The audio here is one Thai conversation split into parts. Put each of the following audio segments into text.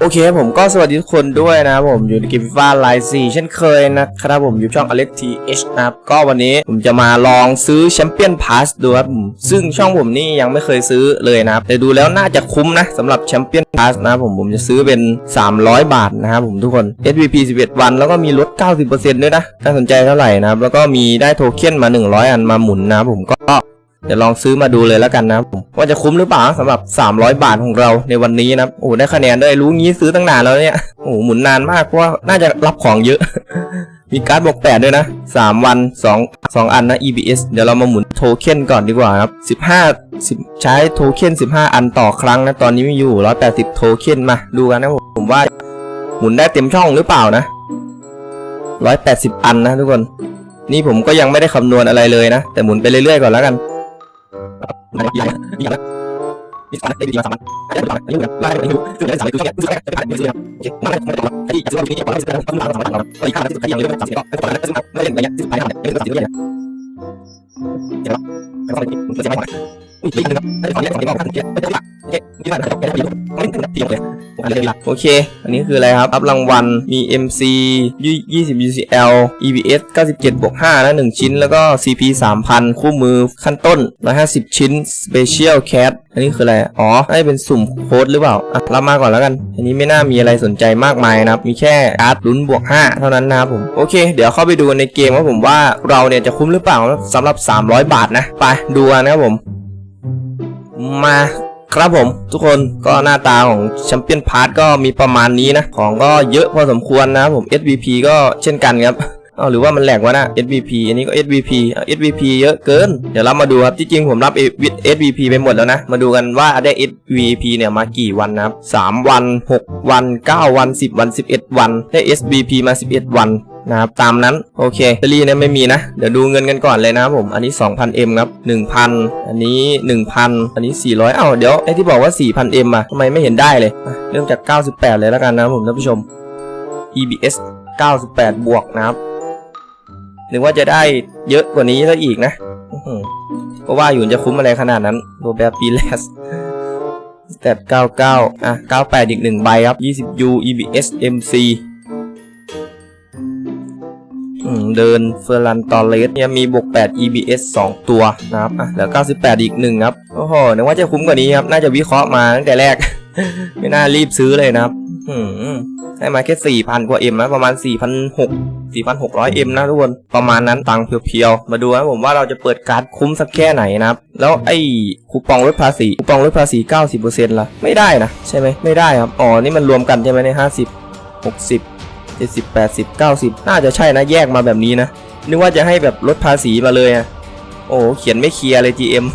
โอเคผมก็สวัสดีทุกคนด้วยนะผมอยู่ในเกมฟ้าไลน์สี่เช่นเคยนะครับผมอยู่ช่อง Alex TH นะครับก็วันนี้ผมจะมาลองซื้อแชมเปี้ยนพาสดูครับซึ่งช่องผมนี่ยังไม่เคยซื้อเลยนะครับแต่ดูแล้วน่าจะคุ้มนะสำหรับแชมเปี้ยนพาสนะผมผมจะซื้อเป็น 300 บาทนะครับผมทุกคน SVP 11 วัน แล้วก็มีลด 90%ด้วยนะน่าสนใจเท่าไหร่นะครับแล้วก็มีได้โทเค็นมา 100 อันมาหมุนนะผมก็ เดี๋ยวลองซื้อมาดูเลยแล้วกันนะว่าจะคุ้มหรือเปล่าสำหรับ 300 บาทของเราในวันนี้นะโอ้ได้คะแนนด้วยรู้งี้ซื้อตั้งนานแล้วเนี่ยโอ้หมุนนานมากเพราะว่าน่าจะรับของเยอะ มีการ์ดบวกแปดด้วยนะ3วัน2 2อันนะ EBS เดี๋ยวเรามาหมุนโทเค็นก่อนดีกว่าครับ15 10ใช้โทเค็น15อันต่อครั้งนะตอนนี้มีอยู่180โทเค็นมาดูกันนะผมผมว่าหมุนได้เต็มช่องหรือเปล่านะ180อันนะทุกคน นี่ผมก็ยังไม่ได้คำนวณอะไรเลยนะ แต่หมุนไปเรื่อยๆก่อนแล้วกัน 你你你你你你你你你你你你你你你你你你你上班，你个地方上班，大家都上班，业务员，来。来。来，不是来。干，就是这。我们来，我来。搞了，可以，就是我们今天搞了，就是跟他们上班搞了。我一看，就是可以，有有有，涨几个，还是涨了，还是涨，那个那个，就是排上的，有有有涨几个，有有有。行了，很好的，我们直接了。 โอเค อันนี้คืออะไรครับ รับรางวัล มี MC 20 UCL EBS 97บวก5นะ 1 ชิ้น แล้วก็ CP 3000 คู่มือขั้นต้น 150 ชิ้น Special Cat อันนี้คืออะไร อ๋อน่าจะเป็นสุ่มโค้ดหรือเปล่า อะ รับมาก่อนแล้วกัน อันนี้ไม่น่ามีอะไรสนใจมากมายนะครับ มีแค่การ์ดลุ้นบวก 5 เท่านั้นนะครับผม โอเค เดี๋ยวเข้าไปดูในเกมว่าผมว่าเราเนี่ยจะคุ้มหรือเปล่าสำหรับ 300 บาทนะ ไปดูกันนะครับผม มาครับผมทุกคนก็หน้าตาของแชมเปี้ยนพาร์ทก็มีประมาณนี้นะ ของก็เยอะพอสมควรนะผม SVP ก็เช่นกันครับอ้าหรือว่ามันแหลกวะนะ SVP อันนี้ก็ SVP SVP เยอะเกิน เดี๋ยวเรามาดูครับ ที่จริงผมรับ SVP ไปหมดแล้วนะ มาดูกันว่าได้ SVP เนี่ยมากี่วันนะครับ3วัน 6 วัน 9 วัน 10 วัน 11 วัน ได้ SVP มา 11 วัน นะครับตามนั้นโอเคแบตเตอรี่เนี่ยไม่มีนะ เดี๋ยวดูเงินกันก่อนเลยนะผม อันนี้ 2,000M ครับ 1,000 อันนี้ 1,000 อันนี้ 400อ้าเดี๋ยวไอ้ที่บอกว่า 4,000M อะทำไมไม่เห็นได้เลยเริ่มจาก 98 เลยแล้วกันนะผมท่านผู้ชม EBS 98 บวกนะครับนึกว่าจะได้เยอะกว่านี้ซะอีกนะเพราะว่าอยู่จะคุ้มอะไรขนาดนั้นโรแบบปีแลสแต่99 อะ 98 อีกหนึ่งใบครับ 20U EBS MC เดินเฟอร์รันตอเลสเนี่ยมีบวก 8 EBS 2 ตัวนะครับอะเหลือ 98 อีกหนึ่งครับ โอ้โหนึกว่าจะคุ้มกว่านี้ครับ น่าจะวิเคราะห์มาตั้งแต่แรก ไม่น่ารีบซื้อเลยนะครับอืมได้มาแค่4,000กว่า M นะประมาณ4,600 4,600 M นะทุกคน ประมาณนั้นตังค์เพียวๆ มาดูนะผมว่าเราจะเปิดการ์ดคุ้มสักแค่ไหนนะครับ แล้วไอ้คูปองลดภาษีคูปองลดภาษี90%ล่ะ ไม่ได้นะ ใช่ไหมไม่ได้ครับ อ๋อ นี่มันรวมกันใช่ไหมใน 50 60 70 80 90น่าจะใช่นะแยกมาแบบนี้นะ นึกว่าจะให้แบบลดภาษีมาเลยอะโอ้เขียนไม่เคลียร์เลย GM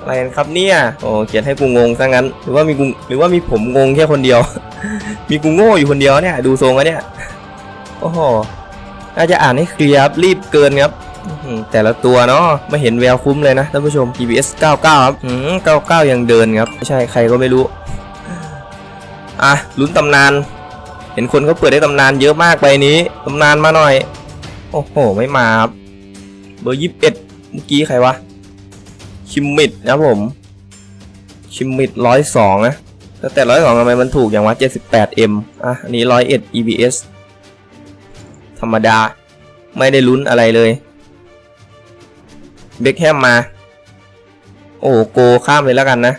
อะไรกันครับเนี่ย โอ้เขียนให้กูงงซะงั้น หรือว่ามีกูหรือว่ามีผมงงแค่คนเดียว มีกูโง่อยู่คนเดียวเนี่ย ดูทรงแล้วเนี่ย โอ้โห น่าจะอ่านให้เคลียร์ครับรีบเกินครับแต่ละตัวเนาะไม่เห็นแววคุ้มเลยนะท่านผู้ชม PBS 99 ครับอืม99 ยังเดินครับ ไม่ใช่ใครก็ไม่รู้ อะลุ้นตำนาน ห็นคนเขาเปิดได้ตำนานเยอะมากไปนี้ตำนานมาหน่อย โอ้โห ไม่มาครับเบอร์ยี่สิบเอ็ดเมื่อกี้ใครวะคิมมิดนะผมคิมมิดร้อยสองนะแต่ร้อยสองทำไมมันถูกอย่างวะ78 M อะ อันนี้ร้อยเอ็ด EBS ธรรมดา ไม่ได้ลุ้นอะไรเลยเบคแฮมมา โอ้โกข้ามเลยแล้วกันนะ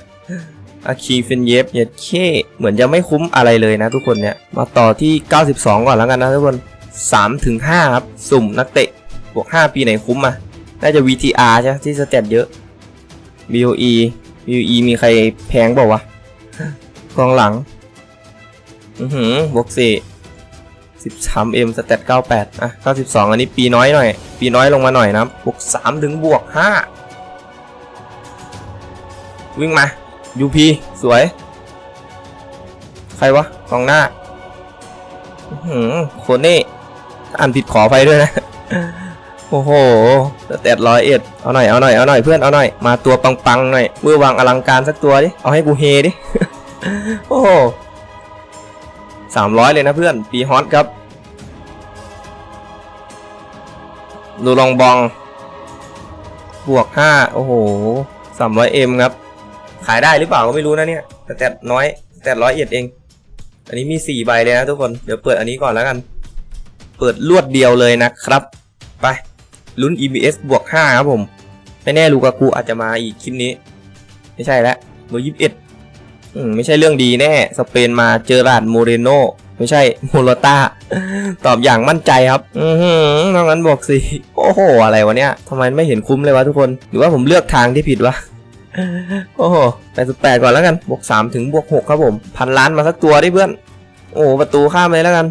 อาคีเฟนเยฟเยดเคเหมือนจะไม่คุ้มอะไรเลยนะทุกคนเนี่ย มาต่อที่ 92 ก่อนแล้วกันนะทุกคน3ถึง5ครับ สุ่มนักเตะบวก 5 ปีไหนคุ้มอะ น่าจะ VTR ใช่ที่สเตตเยอะ BOE BOE มีใครแพงเปล่าวะกองหลัง อือหือบวกสี่สิบสามเอ็มสเตตเก้าแปดอะเก้าสิบสองอันนี้ปีน้อยหน่อย ปีน้อยลงมาหน่อยนะบวกสามถึงบวกห้าวิ่งมา UP สวย ใครวะกองหน้าหือโคเน่อ่านผิดขอไปด้วยนะ โอ้โหสเตตร้อยเอ็ดเอาหน่อย เอาหน่อย เอาหน่อยเพื่อน เอาหน่อย มาตัวปังๆหน่อยมือวางอลังการสักตัวดิ เอาให้กูเฮดิ โอ้โหสามร้อยเลยนะเพื่อน ปีฮอตครับ ดูลองบอง บวกห้าโอ้โหสามร้อยเอ็มครับ ขายได้หรือเปล่าก็ไม่รู้นะเนี่ยแต่แต่น้อยแต่ร้อยเอ็ดเอง อันนี้มีสี่ใบเลยนะทุกคนเดี๋ยวเปิดอันนี้ก่อนแล้วกัน เปิดลวดเดียวเลยนะครับ ไปลุ้น EBS บวก5ครับผมไม่แน่ลูกากูอาจจะมาอีกคลิปนี้ ไม่ใช่แล้วเบอร์ยี่สิบเอ็ดไม่ใช่เรื่องดีแน่ สเปนมาเจอราดโมเรโนไม่ใช่โมโลตาตอบอย่างมั่นใจครับ อือหือนอกนั้นบอกสิ โอ้โห อะไรวะเนี่ยทำไมไม่เห็นคุ้มเลยวะทุกคน หรือว่าผมเลือกทางที่ผิดวะ โอ้โหแปดสิบแปดก่อนแล้วกัน บวกสามถึงบวกหกครับผม พันล้านมาสักตัวได้เพื่อน โอ้โหประตูข้ามเลยแล้วกัน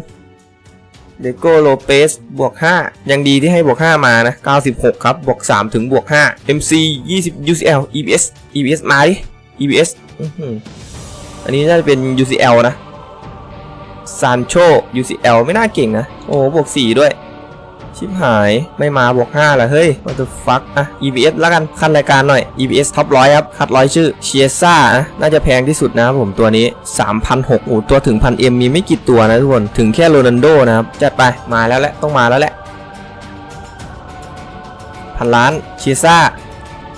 เดโกโลเปสบวก5ยังดีที่ให้บวก5มานะ96ครับ บวก3ถึงบวก5 MC 20 UCL EBS EBS มาดิ EBS อันนี้น่าจะเป็น UCL นะซานโช UCL ไม่น่าเก่งนะ โอ้โหบวก4ด้วย ชิบหายไม่มาบวก5ละเฮ้ย what the fuck อะ EBS แล้วกันคัดรายการหน่อย EBS ท็อปร้อยครับ คัดร้อยชื่อเชียซ่านะน่าจะแพงที่สุดนะครับผมตัวนี้ 3,600โอ้ตัวถึง 1,000M มีไม่กี่ตัวนะทุกคน ถึงแค่โรนัลโดนะครับ จัดไปมาแล้วแหละ ต้องมาแล้วแหละพันล้านเชียซ่า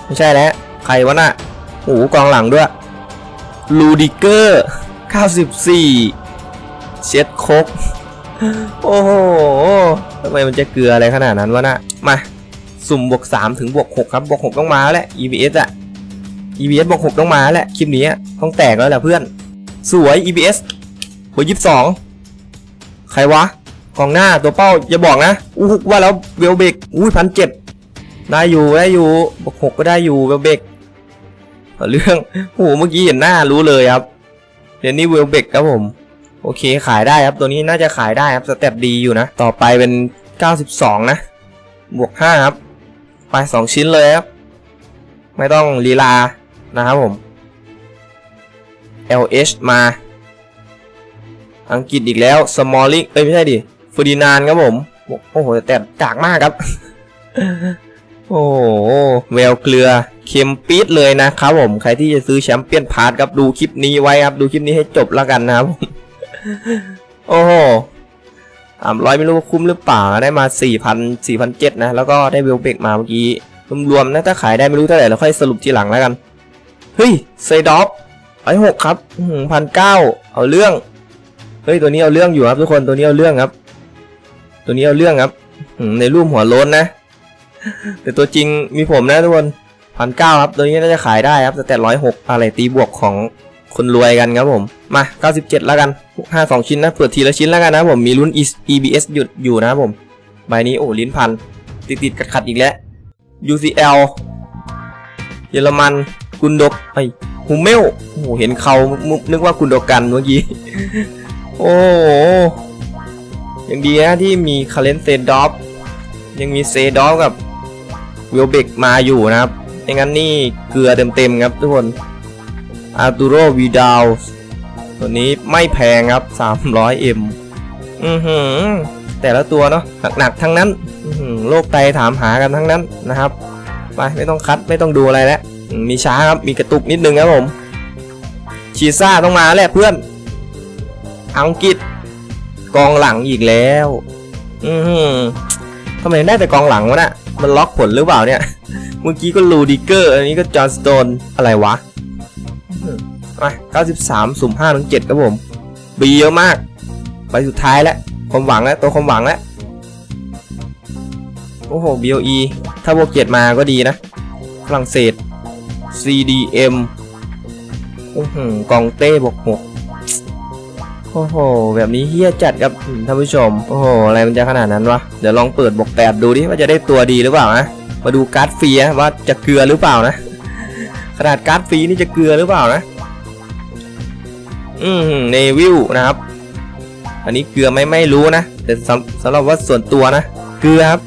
ไม่ใช่แล้ว ใครวะน่ะโอ้กองหลังด้วยลูดิเกอร์ 94 เช็ดโคก โอ้โหทำไมมันจะเกลืออะไรขนาดนั้นวะน่ะมาสุ่มบวก3ถึงบวก6ครับบวก6ต้องมาแล้วแหละ EBS อะ EBS บวก6ต้องมาแล้วแหละคลิปนี้อะต้องแตกแล้วแหละเพื่อน สวย EBS บวก22ใครวะกองหน้าตัวเป้าอย่าบอกนะอู้หูว่าแล้วเวลเบกอุ้ยพันเจ็ดได้อยู่ได้อยู่บวก6ก็ได้อยู่เวลเบกเอาเรื่องโอ้โหเมื่อกี้เห็นหน้ารู้เลยครับเดี๋ยวนี้เวลเบกครับผม โอเคขายได้ครับตัวนี้น่าจะขายได้ครับสเต็ปดีอยู่นะ ต่อไปเป็น 92 นะ บวก 5 ครับ ไป 2 ชิ้นเลยครับ ไม่ต้องลีลานะครับผม LH มา อังกฤษอีกแล้ว Smalling เอ้ย ไม่ใช่ดิฟ e ดินานครับผม โอ้โห แต่กากมากครับ โอ้โหแววเกลือเค็มปี๊ดเลยนะครับผม ใครที่จะซื้อแชมเปี้ยนพาร์ทครับ ดูคลิปนี้ไว้ครับ ดูคลิปนี้ให้จบแล้วกันนะครับ โอ้โหสามร้อยไม่รู้ว่าคุ้มหรือเปล่า ได้มาสี่พันสี่พันเจ็ดนะ แล้วก็ได้เวลเบกมาเมื่อกี้ รวมๆนะถ้าขายได้ไม่รู้เท่าไหร่เราค่อยสรุปทีหลังแล้วกัน เฮ้ยเซดอฟไอหกครับพันเก้าเอาเรื่อง เฮ้ย ตัวนี้เอาเรื่องอยู่ครับทุกคน ตัวนี้เอาเรื่องครับ ตัวนี้เอาเรื่องครับ ในรูปหัวโล้นนะ แต่ตัวจริงมีผมนะทุกคนพันเก้าครับ ตัวนี้น่าจะขายได้ครับแต่ร้อยหกอะไรตีบวกของ คนรวยกันครับผม มา 97 แล้วกันห้าสองชิ้นนะ เปิดทีละชิ้นแล้วกันนะผม มีลุ้น EBS หยุดอยู่นะครับผม ใบนี้โอ้ลิ้นพัน ติดติดขัดขัดๆอีกแล้ว UCL เยอรมัน กุนดกไอฮูเมล โอ้เห็นเขานึกว่ากุนโดกันเมื่อกี้ โอ้ยังดีนะที่มีคาเลนเซดอฟยังมีเซดอฟกับเวลเบกมาอยู่นะครับไม่งั้นนี่เกลือเต็มๆครับทุกคน อาร์ตูโรวีดาวตัวนี้ไม่แพงครับ 300M อือหือ แต่ละตัวเนาะหนักๆทั้งนั้นโรคไตถามหากันทั้งนั้นนะครับ ไปไม่ต้องคัดไม่ต้องดูอะไรแล้ว มีช้าครับ มีกระตุกนิดนึงครับผม ชีซ่าต้องมาแหละเพื่อน อังกฤษกองหลังอีกแล้ว อือหือทำไมได้แต่กองหลังวะน่ะมันล็อกผลหรือเปล่าเนี่ย เมื่อกี้ก็ลูดิเกอร์ อันนี้ก็จอห์นสโตน อะไรวะ มา93 สุ่ม5ถึง7ครับผมบีเยอะมาก ไปสุดท้ายแล้วความหวังแล้วตัวความหวังแล้วโอ้โห BOE ถ้าบวกเกติมาก็ดีนะฝรั่งเศส CDM โอ้โหกองเต้บวก6โอ้โห แบบนี้เฮี้ยจัดครับท่านผู้ชม โอ้โห อะไรมันจะขนาดนั้นวะ เดี๋ยวลองเปิดบวกแปดดูดิว่าจะได้ตัวดีหรือเปล่านะ มาดูการ์ดฟรีว่าจะเกลือหรือเปล่านะ ขนาดการ์ดฟรีนี่จะเกลือหรือเปล่านะ อืมเนวิลนะครับ อันนี้เกลือไม่ไม่รู้นะ แต่สำสำหรับว่าส่วนตัวนะ เกลือครับ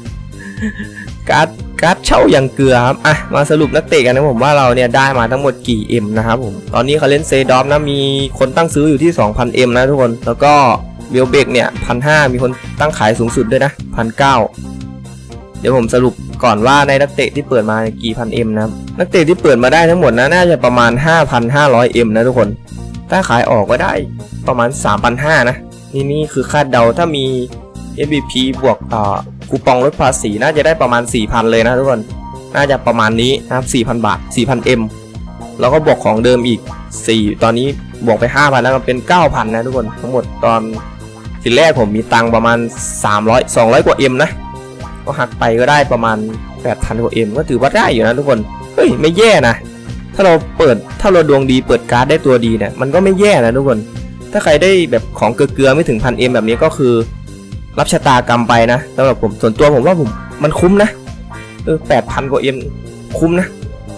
การ์ดการ์ดเช่าอย่างเกลือครับ อะ มาสรุปนักเตะกันนะผมว่าเราเนี่ยได้มาทั้งหมดกี่ M นะครับผม ตอนนี้เขาเล่นเซดอฟนะ มีคนตั้งซื้ออยู่ที่ 2,000 M นะทุกคน แล้วก็เบลเบกเนี่ยพันหมีคนตั้งขายสูงสุดด้วยนะพันเเดี๋ยวผมสรุปก่อนว่าในนักเตะที่เปิดมากี่พัน M นะครับ นักเตะที่เปิดมาได้ทั้งหมดนะน่าจะประมาณ 5,500 M นะทุกคน ถ้าขายออกก็ได้ประมาณ 3,500 นะ นี่นี่คือคาดเดาถ้ามี MVP บวกเอ่อคูปองลดภาษีน่าจะได้ประมาณ 4,000 เลยนะทุกคน น่าจะประมาณนี้นะครับ4,000 บาท 4,000 M แล้วก็บวกของเดิมอีก 4 ตอนนี้บวกไป 5,000 แล้วก็เป็น 9,000 นะทุกคนทั้งหมดตอนทีแรกผมมีตังประมาณ 300 200 กว่า M นะ ก็หักไปก็ได้ประมาณ 8,000 กว่า M ก็ถือว่าได้อยู่นะทุกคน เฮ้ย ไม่แย่นะ ถ้าเราเปิดถ้าเราดวงดีเปิดการ์ดได้ตัวดีเนี่ยมันก็ไม่แย่นะทุกคน ถ้าใครได้แบบของเกลือไม่ถึงพันเอ็มแบบนี้ก็คือ รับชะตากรรมไปนะสำหรับผมส่วนตัวผมว่าผมมันคุ้มนะเออแปดพันกว่าเอ็มคุ้มนะ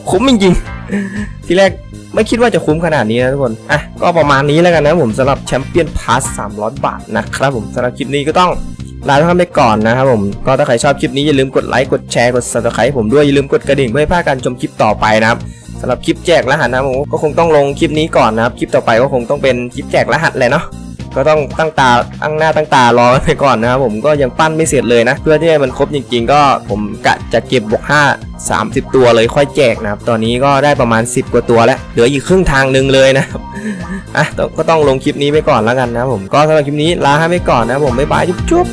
คุ้มจริงๆทีแรกไม่คิดว่าจะคุ้มขนาดนี้นะทุกคน อะ ก็ประมาณนี้แล้วกันนะผมสำหรับแชมเปี้ยนพาส300บาทนะครับผมสำหรับคลิปนี้ก็ต้องลาทุกท่านไปก่อนนะครับผม ก็ถ้าใครชอบคลิปนี้อย่าลืมกดไลค์ กดแชร์ กด subscribe ผมด้วย อย่าลืมกดกระดิ่งเพื่อไม่พลาดการชมคลิปต่อไปนะครับ สำหรับคลิปแจกรหัสนะครับผมก็คงต้องลงคลิปนี้ก่อนนะครับ คลิปต่อไปก็คงต้องเป็นคลิปแจกรหัสแหละเนาะก็ต้องตั้งตาตั้งหน้าตั้งตารอไปก่อนนะครับผมก็ยังปั้นไม่เสร็จเลยนะ เพื่อที่ให้มันครบจริง ๆ ก็ผมกะจะเก็บบวก5 30 ตัวเลยค่อยแจกนะครับ ตอนนี้ก็ได้ประมาณ 10 กว่าตัวแล้ว เหลืออีกครึ่งทางหนึ่งเลยนะครับอะก็ต้องลงคลิปนี้ไปก่อนแล้วกันนะผมก็สำหรับคลิปนี้ลาให้ไปก่อนนะผมบ๊ายบายจุ๊บ